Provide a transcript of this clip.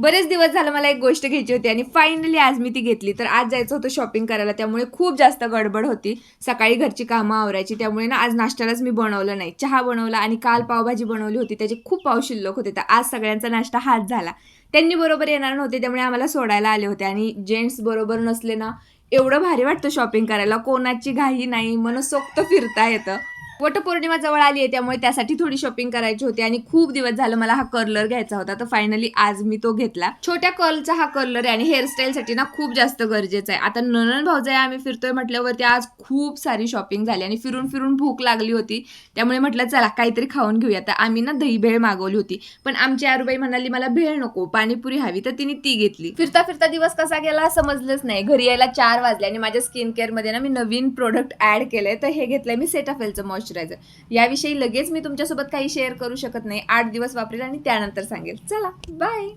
बरेच दिवस झालं मला एक गोष्ट घ्यायची होती आणि फायनली आज मी ती घेतली. तर आज जायचं होतं शॉपिंग करायला. त्यामुळे खूप जास्त गडबड होती. सकाळी घरची कामं आवरायची. त्यामुळे ना आज नाश्त्यालाच मी बनवलं नाही. चहा बनवला आणि काल पावभाजी बनवली होती. त्याचे खूप पाव शिल्लक होते. तर आज सगळ्यांचा नाश्ता हाच झाला. त्यांनी बरोबर येणार नव्हते. त्यामुळे आम्हाला सोडायला आले होते. आणि जेंट्स बरोबर नसले ना एवढं भारी वाटतं शॉपिंग करायला. कोणाची घाई नाही. मनसोक्त फिरता येतं. वटपौर्णिमा जवळ आली आहे त्यामुळे त्यासाठी थोडी शॉपिंग करायची होती. आणि खूप दिवस झालं मला हा कर्लर घ्यायचा होता. तर फायनली आज मी तो घेतला. छोट्या कर्लचा हा कर्लर आहे आणि हेअरस्टाईलसाठी ना खूप जास्त गरजेचं आहे. आता ननन भाऊजाई आम्ही फिरतोय म्हटल्यावरती आज खूप सारी शॉपिंग झाली आणि फिरून फिरून भूक लागली होती. त्यामुळे म्हटलं चला काहीतरी खाऊन घेऊया. तर आम्ही ना दही भेळ मागवली होती. पण आमची आरुबाई म्हणाली मला भेळ नको पाणीपुरी हवी. तर तिने ती घेतली. फिरता फिरता दिवस कसा गेला समजलंच नाही. घरी यायला चार वाजले आणि माझ्या स्किन केअरमध्ये ना मी नवीन प्रोडक्ट ऍड केलंय. तर हे घेतलंय मी सेटाफेलचं मॉइश्चरायझर याविषयी लगेच मी तुमच्यासोबत काही शेअर करू शकत नाही. आठ दिवस वापरेल आणि त्यानंतर सांगेल. चला बाय